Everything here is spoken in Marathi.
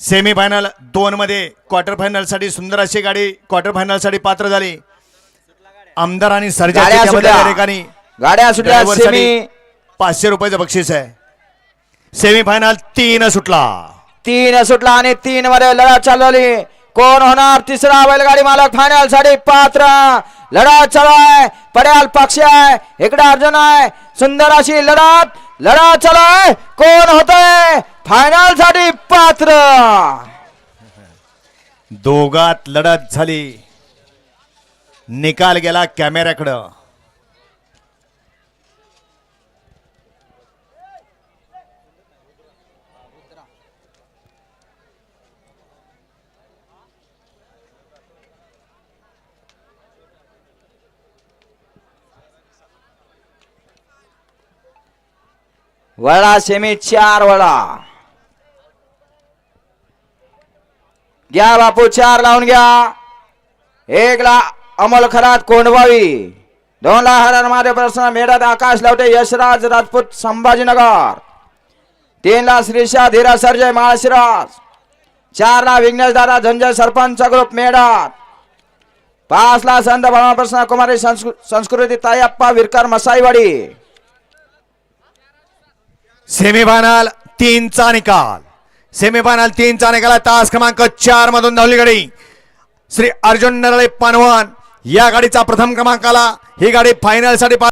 सेमी फायनल दोन मध्ये क्वार्टर फायनलसाठी सुंदर अशी गाडी क्वार्टर फायनलसाठी पात्र झाली. आमदार आणि सर्जा गाड्या सुटल्या. सेमी पाचशे रुपयाचं बक्षीस आहे. सेमी फायनल तीन सुटला. तीन सुटला आणि तीन मध्ये लढत चालवली कोण होणार? तिसरा बैलगाडी मालक फायनलसाठी पात्र. लढत चालू आहे पड्याल पक्ष आहे इकडे अर्जुन आहे सुंदर अशी लढत लढत चालू आहे कोण होतंय? फायनलसाठी पात्र. दोघात लढत झाली. निकाल गेला कॅमेऱ्याकडं. वळा सेमी चार वळा घ्या बापू चार लावून घ्या. एकला अमल खरात कोंडवावी. दोनला हरण महादेव प्रश्न मेढत आकाश लावटे यशराज राजपूत संभाजीनगर. तीनला श्रीषा श्रीशा धीरा सर्जय माळशिराज. चारला विघ्नेश दादा झंजय सरपंच ग्रुप मेढात पाचला संत भगवान कुमारी संस्कृ- संस्कृती तायप्पा विरकर मसाईवाडी. सेमीफायनल तीनचा निकाल. सेमीफायनल तीनचा निकाल तास क्रमांक चार मधून धावली गाडी. श्री अर्जुन नरळे पानवान या गाडीचा प्रथम क्रमांकाला. ही गाडी फायनलसाठी